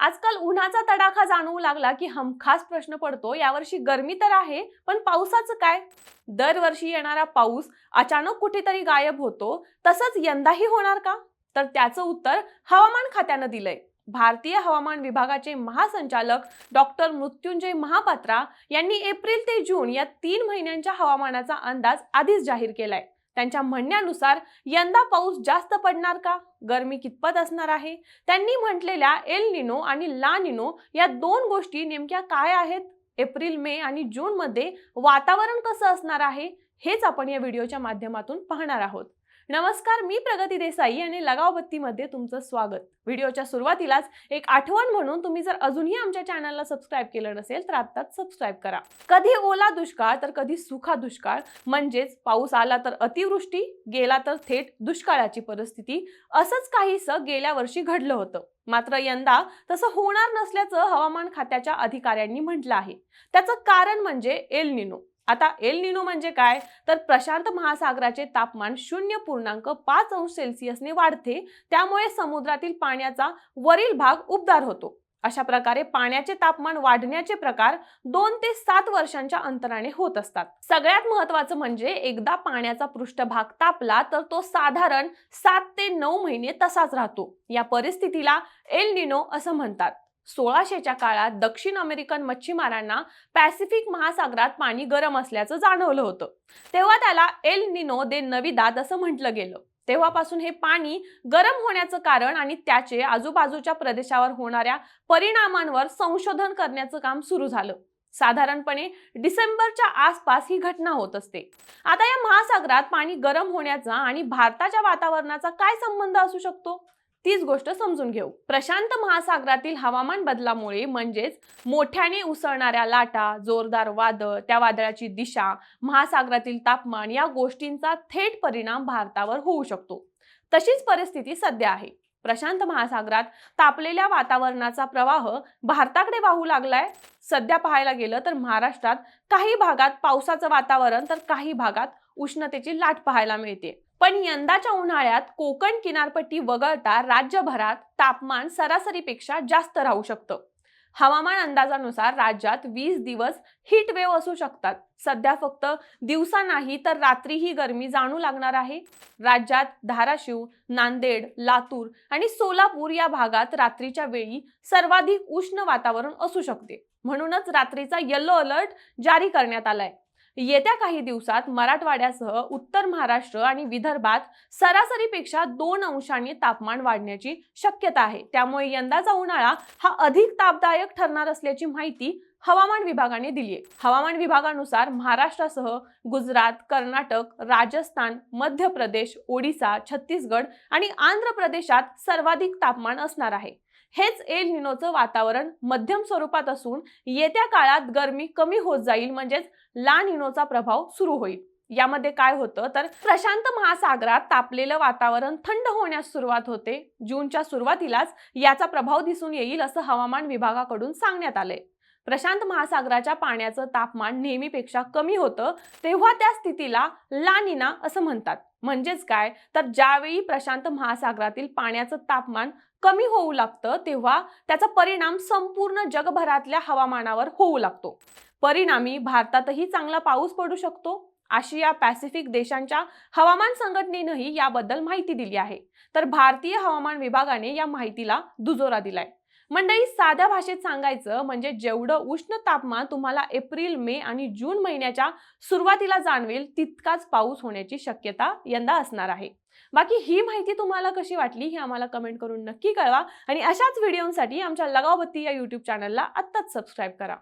आजकाल उन्हाचा तडाखा जाणवू लागला की हमखास प्रश्न पडतो. यावर्षी गरमी तर आहे पण पावसाचं काय? दरवर्षी येणारा पाऊस अचानक कुठेतरी गायब होतो. तसंच यंदाही होणार का? तर त्याचं उत्तर हवामान खात्यानं दिलंय. भारतीय हवामान विभागाचे महासंचालक डॉक्टर मृत्युंजय महापात्रा यांनी एप्रिल ते जून या तीन महिन्यांच्या हवामानाचा अंदाज आधीच जाहीर केलाय. त्यांच्या म्हणण्यानुसार यंदा पाऊस जास्त पडणार का? गरमी कितपत असणार आहे? त्यांनी म्हटलेल्या एल निनो आणि ला निनो या दोन गोष्टी नेमक्या काय आहेत? एप्रिल मे आणि जूनमध्ये वातावरण कसं असणार आहे? हेच आपण या व्हिडिओच्या माध्यमातून पाहणार आहोत. नमस्कार मी प्रगती देसाई आणि लगाव बत्तीमध्ये तुमचं स्वागत. व्हिडिओच्या सुरुवातीलाच एक आठवण म्हणून तुम्ही जर अजूनही आमच्या चॅनलला सबस्क्राईब केलं नसेल तर आत्ताच सबस्क्राईब करा. कधी ओला दुष्काळ तर कधी सुखा दुष्काळ म्हणजेच पाऊस आला तर अतिवृष्टी गेला तर थेट दुष्काळाची परिस्थिती असंच काहीसं गेल्या वर्षी घडलं होतं. मात्र यंदा तसं होणार नसल्याचं हवामान खात्याच्या अधिकाऱ्यांनी म्हटलं आहे. त्याचं कारण म्हणजे एल निनो. आता एल निनो म्हणजे काय? तर प्रशांत महासागराचे तापमान शून्य पूर्णांक पाच अंश सेल्सिअसने वाढते त्यामुळे समुद्रातील पाण्याचा वरील भाग उबदार होतो. अशा प्रकारे पाण्याचे तापमान वाढण्याचे प्रकार दोन ते सात वर्षांच्या अंतराने होत असतात. सगळ्यात महत्वाचं म्हणजे एकदा पाण्याचा पृष्ठभाग तापला तर तो साधारण सात ते नऊ महिने तसाच राहतो. या परिस्थितीला एल निनो असं म्हणतात. सोळाशेच्या काळात दक्षिण अमेरिकन मच्छीमारांना पॅसिफिक महासागरात पाणी गरम असल्याचं जाणवलं होतं. तेव्हा त्याला एल निनो दे नविदाद असं म्हटलं गेलं. तेव्हापासून हे पाणी गरम होण्याचं कारण आणि त्याचे आजूबाजूच्या प्रदेशावर होणाऱ्या परिणामांवर संशोधन करण्याचं काम सुरू झालं. साधारणपणे डिसेंबरच्या आसपास ही घटना होत असते. आता या महासागरात पाणी गरम होण्याचा आणि भारताच्या वातावरणाचा काय संबंध असू शकतो? तीच गोष्ट समजून घेऊ. प्रशांत महासागरातील हवामान बदलामुळे म्हणजेच मोठ्याने उसळणाऱ्या लाटा जोरदार वादळ त्या वादळाची दिशा महासागरातील तापमान या गोष्टींचा थेट परिणाम भारतावर होऊ शकतो. तशीच परिस्थिती सध्या आहे. प्रशांत महासागरात तापलेल्या वातावरणाचा प्रवाह भारताकडे वाहू लागलाय. सध्या पाहायला गेलं तर महाराष्ट्रात काही भागात पावसाचं वातावरण तर काही भागात उष्णतेची लाट पाहायला मिळते. पण यंदाच्या उन्हाळ्यात कोकण किनारपट्टी वगळता राज्यभरात तापमान सरासरीपेक्षा जास्त राहू शकतं. हवामान अंदाजानुसार राज्यात वीस दिवस हीट वेव्ह असू शकतात. सध्या फक्त दिवसा नाही तर रात्रीही गरमी जाणू लागणार आहे. राज्यात धाराशिव नांदेड लातूर आणि सोलापूर या भागात रात्रीच्या वेळी सर्वाधिक उष्ण वातावरण असू शकते. म्हणूनच रात्रीचा येलो अलर्ट जारी करण्यात आलाय. येत्या काही दिवसात मराठवाड्यासह उत्तर महाराष्ट्र आणि विदर्भात सरासरीपेक्षा दोन अंशांनी तापमान वाढण्याची शक्यता आहे. त्यामुळे यंदाचा उन्हाळा हा अधिक तापदायक ठरणार असल्याची माहिती हवामान विभागाने दिली आहे हवामान विभागानुसार महाराष्ट्रासह गुजरात कर्नाटक राजस्थान मध्य प्रदेश ओडिसा छत्तीसगड आणि आंध्र प्रदेशात सर्वाधिक तापमान असणार आहे. हेच एल निनोचं वातावरण मध्यम स्वरूपात असून येत्या काळात गरमी कमी होत जाईल म्हणजेच ला निनोचा प्रभाव सुरू होईल. यामध्ये काय होतं? तर प्रशांत महासागरात तापलेलं वातावरण थंड होण्यास सुरुवात होते. जूनच्या सुरुवातीलाच याचा प्रभाव दिसून येईल असं हवामान विभागाकडून सांगण्यात आलंय. प्रशांत महासागराच्या पाण्याचं तापमान नेहमीपेक्षा कमी होतं तेव्हा त्या स्थितीला लानिना असं म्हणतात. म्हणजेच काय? तर ज्यावेळी प्रशांत महासागरातील पाण्याचं तापमान कमी होऊ लागतं तेव्हा त्याचा परिणाम संपूर्ण जगभरातल्या हवामानावर होऊ लागतो. परिणामी भारतातही चांगला पाऊस पडू शकतो. आशिया पॅसिफिक देशांच्या हवामान संघटनेनंही याबद्दल माहिती दिली आहे. तर भारतीय हवामान विभागाने या माहितीला दुजोरा दिलाय. मंडळी साध्या भाषेत सांगायचं म्हणजे जेवढं उष्ण तापमान तुम्हाला एप्रिल मे आणि जून महिन्याच्या सुरुवातीला जाणवेल तितकाच पाऊस होण्याची शक्यता यंदा असणार आहे. बाकी ही माहिती तुम्हाला कशी वाटली ही आम्हाला कमेंट करून नक्की कळवा आणि अशाच व्हिडिओसाठी आमच्या लगावबत्ती या युट्यूब चॅनलला आत्ताच सबस्क्राईब करा.